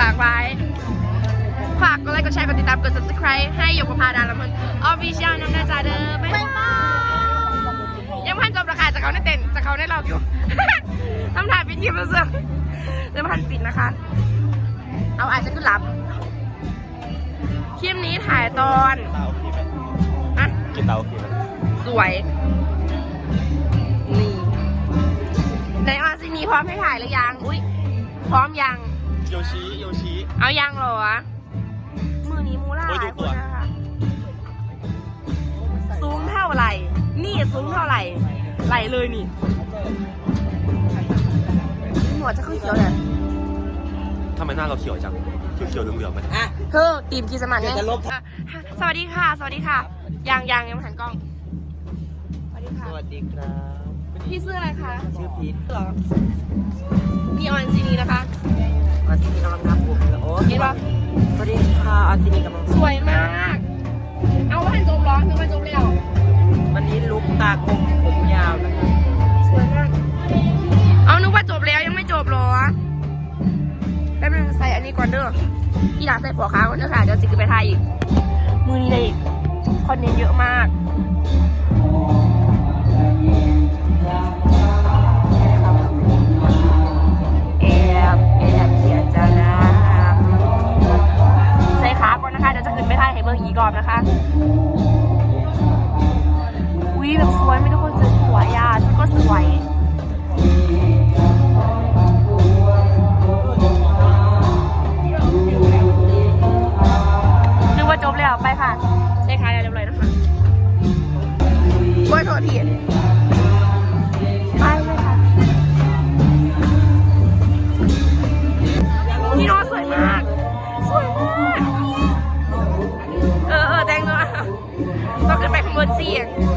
ฝากไว้ ฝากกดไลค์กดแชร์กดติดตามกด subscribe ให้หยกประพาดาละเมินออฟฟิเชียลน้ำหน้าจาเด้อบ๊ายบายยังพันจบราคาจากเขาในเต็นท์จากเขาในเราอยู่ทำถ่ายไปทีมรู้สึกเดี๋ยวพันปิดนะคะ เอาอาจจะขึ้นหลับคลิปนี้ถ่ายตอนตาโอเคไหมอะกินตาโอเคไหมสวย นี่ในออนซีมีพร้อมให้ถ่ายหรือยัง อุ้ยพร้อมยัง โยชิ โยชิ เอายังเหรอวะ มือนี้มูล่าโอ้ยดูตัวนะคะ สูงเท่าไหร่ นี่สูงเท่าไหร่ ไหลเลยนี่หัวจะเข้าเขียวเลยทำไมหน้าเราเขียวจัง เขียวเขียวๆเหลืองๆไหมเฮ้อตีมกีสมันเนี่ยเดี๋ยวจะลบอะสวัสดีค่ะ สวัสดีค่ะ ยังยังยังไม่หันกล้อง สวัสดีค่ะ สวัสดีครับพี่ชื่ออะไรคะ ชื่อพีทเหรอมีออนซีนีนะคะ อาทิตย์นี้กำลังทำผมเลยโอ้เห็นปะสวัสดีค่ะอาทิตย์นี้กำลังสวยมาก เอาว่าหันจมร้อนคือว่าจมแล้ววันนี้ลุกตาคมผมยาวนะครับสวยมาก เอานึกว่าจบแล้วยังไม่จบเหรอแป๊บนึงใส่อันนี้ก่อนเด้อพี่หลาใส่ผัวค้าก่อนเด้อค่ะเดี๋ยวสิขึ้นไปถ่ายอีกมือนี้เลยคอนเทนต์เยอะมาก ข้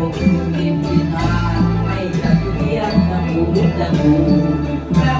งกินที่านไม่จัดเลี้ยงน้ำหูน้ำหู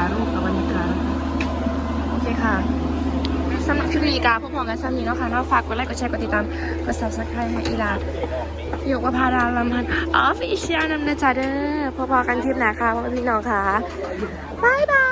ถ่ายรูปกับบรรยากาศโอเคค่ะสำหรับคลิปนี้กาพวกพ้องกันซ้ำนี้เนาะค่ะเนาะฝากกดไลค์กดแชร์กดติดตามกด subscribe ให้อีลาอยู่กับพาดาลำพันออฟฟิเชียลนำนจ่าเด้อพอๆกันคลิปหน้าค่ะพ่อพี่น้องค่ะบายบาย